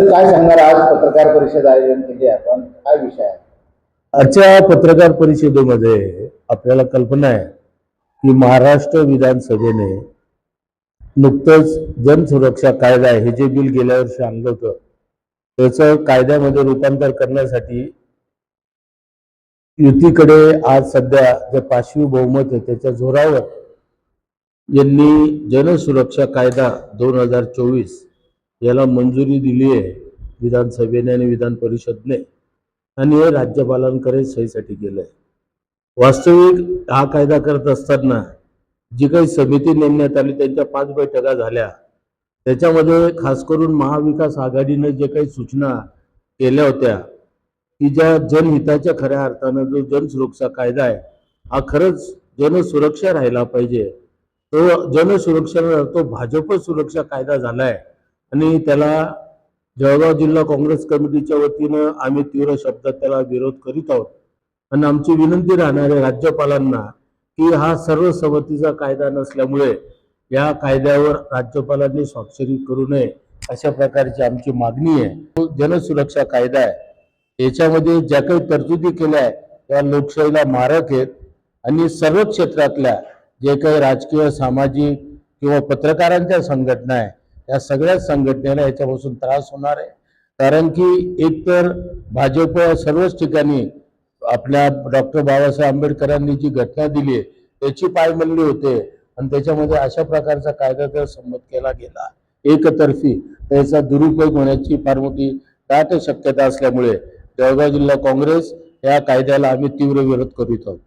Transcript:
काय सांगणार आज पत्रकार परिषद आयोजन केली आपण? काय विषय आहे? आजच्या पत्रकार परिषदेमध्ये आपल्याला कल्पना आहे की महाराष्ट्र विधानसभेने नुकतंच जनसुरक्षा कायदा हे जे बिल गेल्या वर्षी आणलं होतं त्याचं कायद्यामध्ये रूपांतर करण्यासाठी युतीकडे आज सध्या जे पाचवी बहुमत आहे त्याच्या जोरावर यांनी जनसुरक्षा कायदा दोन हजार चोवीस याला मंजुरी दिली आहे विधानसभेने आणि विधान परिषदने आणि हे राज्यपालांकडे सहीसाठी गेलंय वास्तविक हा कायदा करत असताना जी काही समिती नेमण्यात आली त्यांच्या पाच बैठका झाल्या. त्याच्यामध्ये खास करून महाविकास आघाडीनं जे काही सूचना केल्या होत्या की ज्या जनहिताच्या खऱ्या अर्थानं जो जनसुरक्षा कायदा आहे हा खरंच जनसुरक्षा राहिला पाहिजे. तो जनसुरक्षा तो भाजप सुरक्षा कायदा झाला आहे आणि त्याला जळगाव जिल्हा काँग्रेस कमिटीच्या वतीनं आम्ही तीव्र शब्दात त्याला विरोध करीत आहोत. आणि आमची विनंती राहणार आहे राज्यपालांना की हा सर्वसंमतीचा कायदा नसल्यामुळे या कायद्यावर राज्यपालांनी स्वाक्षरी करू नये अशा प्रकारची आमची मागणी आहे. तो जनसुरक्षा कायदा आहे. याच्यामध्ये ज्या काही तरतुदी केल्या आहेत त्या लोकशाहीला मारक आहेत आणि सर्व क्षेत्रातल्या जे काही राजकीय सामाजिक किंवा पत्रकारांच्या संघटना आहे या सगळ्याच संघटनेला याच्यापासून त्रास होणार आहे. कारण की एकतर भाजप सर्वच ठिकाणी आपल्या डॉक्टर बाबासाहेब आंबेडकरांनी जी घटना दिली आहे त्याची पायमल्ली होते आणि त्याच्यामध्ये अशा प्रकारचा कायदा जर संमत केला गेला एकतर्फी त्याचा दुरुपयोग होण्याची फार मोठी दाट शक्यता असल्यामुळे जळगाव जिल्हा काँग्रेस या कायद्याला आम्ही तीव्र विरोध करीत आहोत.